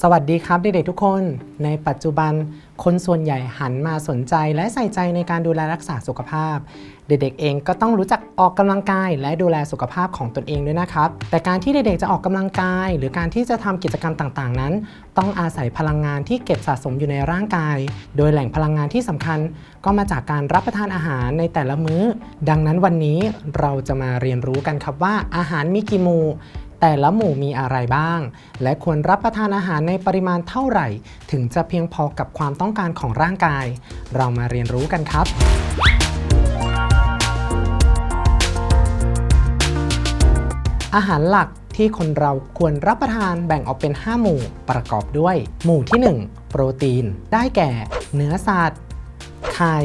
สวัสดีครับเด็กๆทุกคน ในปัจจุบันคนส่วนใหญ่หันมาสนใจและใส่ใจในการดูแลรักษาสุขภาพ เด็กๆเองก็ต้องรู้จักออกกำลังกาย และดูแลสุขภาพของตนเองด้วยนะครับ แต่การที่เด็กๆจะออกกำลังกาย หรือการที่จะทำกิจกรรมต่างๆ นั้น ต้องอาศัยพลังงานที่เก็บสะสมอยู่ในร่างกาย โดยแหล่งพลังงานที่สำคัญ ก็มาจากการรับประทานอาหารในแต่ละมื้อ ดังนั้นวันนี้เราจะมาเรียนรู้กันครับว่าอาหารมีกี่หมู่ แต่ละหมู่มีอะไรบ้าง และควรรับประทานอาหารในปริมาณเท่าไหร่ ถึงจะเพียงพอกับความต้องการของร่างกาย เรามาเรียนรู้กันครับอาหารหลักที่คนเราควรรับประทานแบ่งออกเป็น 5 หมู่ประกอบด้วย หมู่ที่ 1 โปรตีน ได้แก่ เนื้อสัตว์ ไข่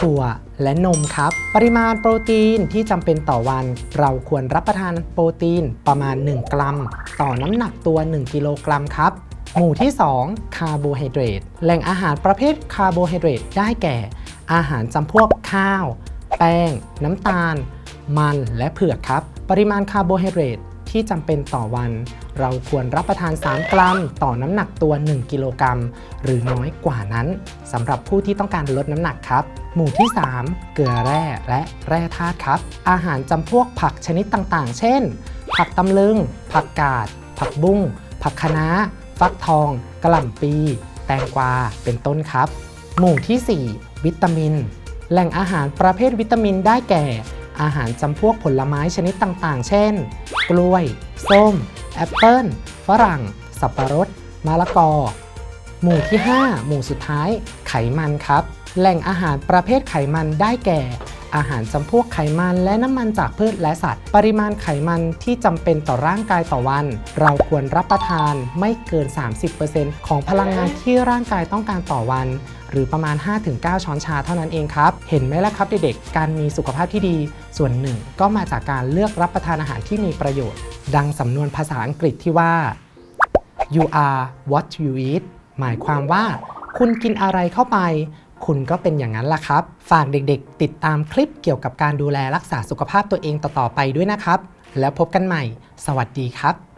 ถั่วและนมครับ ปริมาณโปรตีนที่จำเป็นต่อวัน เราควรรับประทานโปรตีนประมาณ 1 กรัม ต่อน้ำหนักตัว 1 กิโลกรัมครับ หมู่ที่ 2 คาร์โบไฮเดรตแหล่งอาหารประเภทคาร์โบไฮเดรตได้แก่ อาหารจำพวกข้าว แป้ง น้ำตาล มันและเผือกครับ ปริมาณคาร์โบไฮเดรต ที่จำเป็นต่อวัน เราควรรับประทาน 3 กรัม ต่อน้ำหนักตัว 1 กิโลกรัม หรือน้อยกว่านั้นสำหรับผู้ที่ต้องการลดน้ำหนักครับ หมู่ที่ 3 เกลือแร่และแร่ธาตุครับ อาหารจำพวกผักชนิดต่างๆ เช่น ผักตำลึง ผักกาด ผักบุ้ง ผักคะน้า ฟักทอง กระหล่ำปี แตงกวา เป็นต้นครับ หมู่ที่ 4 วิตามิน แหล่งอาหารประเภทวิตามินได้แก่ อาหารจำพวกผลไม้ชนิดต่างๆ เช่น กล้วย ส้ม แอปเปิ้ล ฝรั่ง สับปะรด มะละกอ หมู่ที่ 5 หมู่สุดท้าย ไขมันครับ แหล่งอาหารประเภทไขมันได้แก่ อาหารจำพวกไขมันและน้ำมันจากพืชและสัตว์ ปริมาณไขมันที่จำเป็นต่อร่างกายต่อวัน เราควรรับประทานไม่เกิน 30%ของพลังงานที่ร่างกายต้องการต่อวัน หรือประมาณ 5-9 ช้อนชาเท่านั้นเองครับ เห็นไหมล่ะครับเด็กๆ การมีสุขภาพที่ดี ส่วนหนึ่งก็มาจากการเลือกรับประทานอาหารที่มีประโยชน์ ดังสำนวนภาษาอังกฤษที่ว่า you are what you eat หมายความว่า คุณกินอะไรเข้าไป คุณก็เป็นอย่างนั้นล่ะครับ ฝากเด็กๆ ติดตามคลิปเกี่ยวกับการดูแลรักษาสุขภาพตัวเองต่อๆไปด้วยนะครับ แล้วพบกันใหม่ สวัสดีครับ